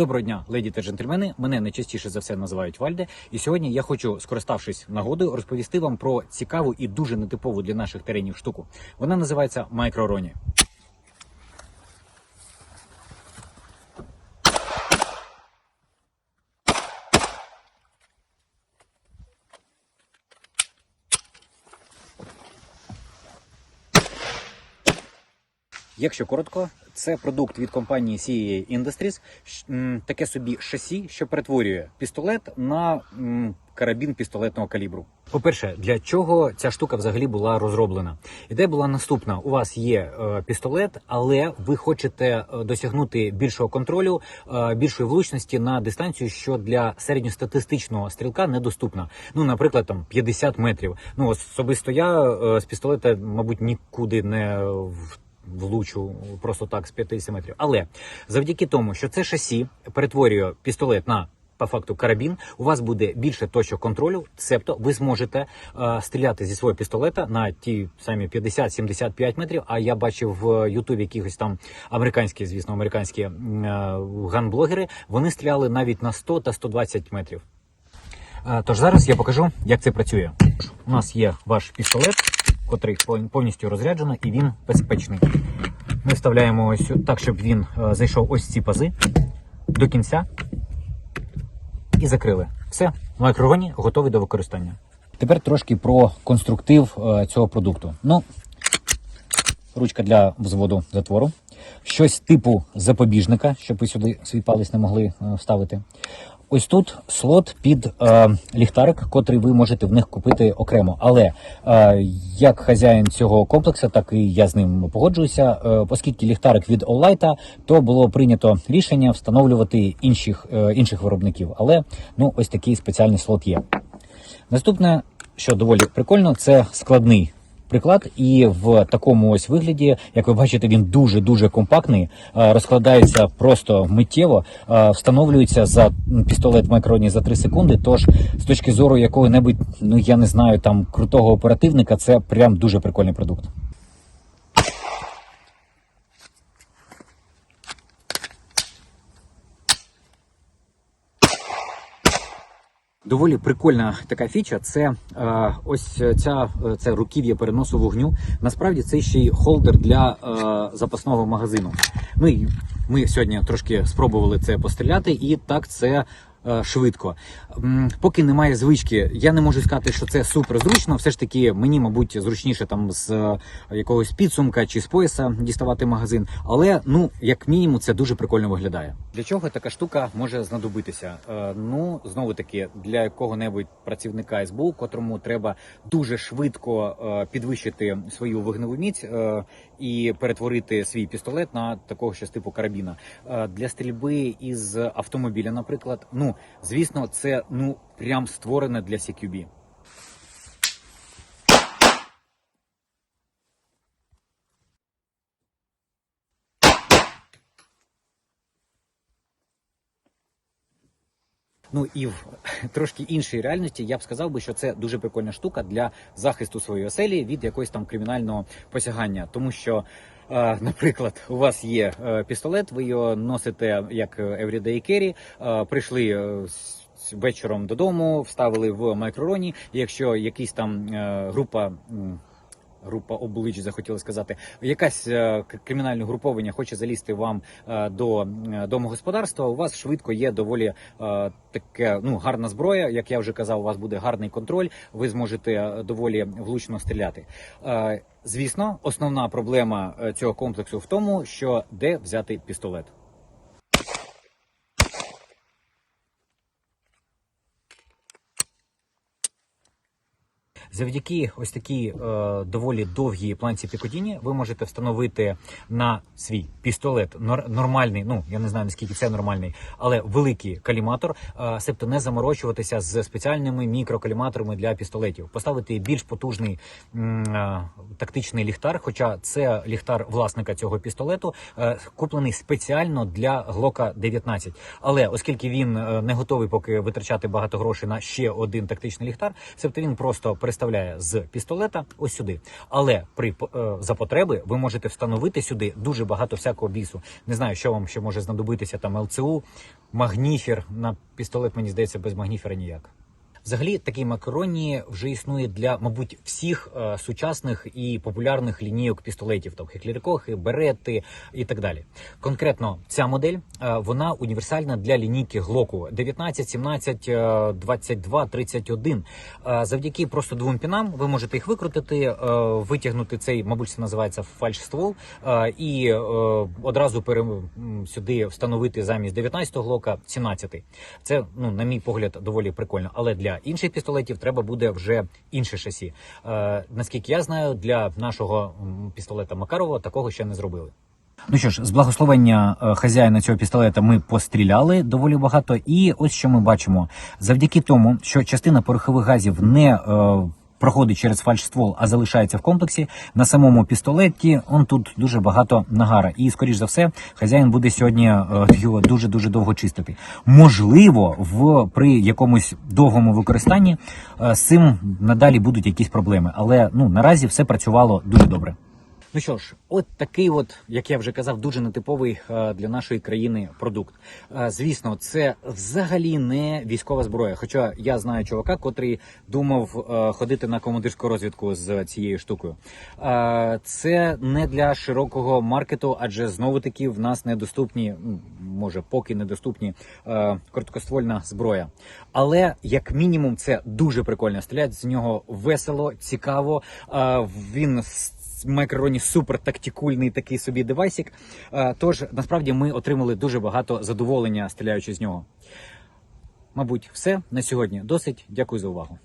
Доброго дня, леді та джентльмени. Мене найчастіше за все називають Вальде. І сьогодні я хочу, скориставшись нагодою, розповісти вам про цікаву і дуже нетипову для наших теренів штуку. Вона називається майкророні. Якщо коротко, це продукт від компанії CEA Industries, таке собі шасі, що перетворює пістолет на карабін пістолетного калібру. По-перше, для чого ця штука взагалі була розроблена? Ідея була наступна: у вас є е, пістолет, але ви хочете е, досягнути більшого контролю, е, більшої влучності на дистанцію, що для середньостатистичного стрілка недоступна. Ну, наприклад, там 50 метрів. Ну особисто я е, з пістолета, мабуть, нікуди не в- влучу просто так з 50 метрів. Але завдяки тому, що це шасі перетворює пістолет на по факту карабін, у вас буде більше точок контролю, цебто ви зможете е, стріляти зі свого пістолета на ті самі 50-75 метрів. А я бачив в Ютубі якихось там американські, звісно, американські е, ганблогери. Вони стріляли навіть на 100 та 120 метрів. Е, Тож зараз я покажу, як це працює. У нас є ваш пістолет, котрий повністю розряджено, і він безпечний. Ми вставляємо ось так, щоб він е, зайшов ось ці пази до кінця і закрили. Все, майкророні готовий до використання. Тепер трошки про конструктив е, цього продукту. Ну, ручка для взводу затвору, щось типу запобіжника, щоб ви сюди свій палець не могли е, вставити. Ось тут слот під е, ліхтарик, котрий ви можете в них купити окремо. Але е, як хазяїн цього комплексу, так і я з ним погоджуюся. Е, оскільки ліхтарик від Олайта, то було прийнято рішення встановлювати інших, е, інших виробників. Але ну ось такий спеціальний слот є. Наступне, що доволі прикольно, це складний приклад, і в такому ось вигляді, як ви бачите, він дуже дуже компактний, е, розкладається просто миттєво, е, встановлюється за пістолет Майкроні за 3 секунди. Тож, з точки зору якого-небудь, ну я не знаю, там крутого оперативника, це прям дуже прикольний продукт. Доволі прикольна така фіча. Це е, ось ця це руків'я переносу вогню. Насправді це ще й холдер для е, запасного магазину. Ми, ми сьогодні трошки спробували це постріляти, і так це. Е, Швидко, поки немає звички, я не можу сказати, що це супер зручно. Все ж таки, мені, мабуть, зручніше там з е, якогось підсумка чи з пояса діставати магазин. Але ну, як мінімум, це дуже прикольно виглядає. Для чого така штука може знадобитися? Е, ну знову таки для якого-небудь працівника СБУ, котрому треба дуже швидко підвищити свою вогневу міць і перетворити свій пістолет на такого щось типу карабіна. Е, для стрільби із автомобіля, наприклад, ну звісно, це ну прям створене для CQB. Ну і в трошки іншій реальності я б сказав би, що це дуже прикольна штука для захисту своєї оселі від якогось там кримінального посягання, тому що. е, Наприклад, у вас є е, пістолет, ви його носите як everyday carry, е, прийшли е, вечором додому, вставили в майкророні. Якщо якийсь там е, група група облич захотіли сказати, якась е, кримінальне груповання хоче залізти вам е, до е, домогосподарства, у вас швидко є доволі таке ну гарна зброя. Як я вже казав, у вас буде гарний контроль. Ви зможете доволі влучно стріляти. Звісно, основна проблема цього комплексу в тому, що де взяти пістолет. Завдяки ось такій е, доволі довгій планці Пікодіні ви можете встановити на свій пістолет нор- нормальний. Ну я не знаю наскільки це нормальний, але великий каліматор, е, себто не заморочуватися з спеціальними мікрокаліматорами для пістолетів, поставити більш потужний е, тактичний ліхтар. Хоча це ліхтар власника цього пістолету, е, куплений спеціально для Глока 19. Але оскільки він е, не готовий поки витрачати багато грошей на ще один тактичний ліхтар, себто він просто переставив вставляє з пістолета ось сюди. Але при е, за потреби ви можете встановити сюди дуже багато всякого бісу. Не знаю, що вам ще може знадобитися там ЛЦУ, магніфер на пістолет. Мені здається, без магніфера ніяк. Взагалі, такий макароні вже існує для, мабуть, всіх е, сучасних і популярних лінійок пістолетів, тобто хекліркохи, берети і так далі. Конкретно ця модель е, вона універсальна для лінійки Глоку 19, 17, е, 22, 31. Е, завдяки просто двом пінам ви можете їх викрутити, е, витягнути цей, мабуть, це називається фальш-ствол, е, і е, одразу пере, сюди встановити замість 19-го глока 17-й. Це, ну, на мій погляд, доволі прикольно. Але для інших пістолетів треба буде вже інше шасі. Е, наскільки я знаю, для нашого пістолета Макарова такого ще не зробили. Ну що ж, з благословення е, хазяїна цього пістолета ми постріляли доволі багато, і ось що ми бачимо. Завдяки тому, що частина порохових газів не е, проходить через фальшствол, а залишається в комплексі, на самому пістолеті он тут дуже багато нагара. І, скоріш за все, хазяїн буде сьогодні е, його дуже дуже довго чистити. Можливо, в при якомусь довгому використанні е, з цим надалі будуть якісь проблеми, але ну наразі все працювало дуже добре. Ну що ж, от такий, от, як я вже казав, дуже нетиповий е, для нашої країни продукт. Е, Звісно, це взагалі не військова зброя. Хоча я знаю чувака, котрий думав е, ходити на командирську розвідку з цією штукою. Це не для широкого маркету, адже знову таки в нас недоступні, може поки недоступні короткоствольна зброя. Але як мінімум, це дуже прикольно. Стріляти з нього весело, цікаво. Він с- супер тактикульний такий собі девайсик. Е, Тож насправді ми отримали дуже багато задоволення, стріляючи з нього. Мабуть, все на сьогодні. Досить. Дякую за увагу.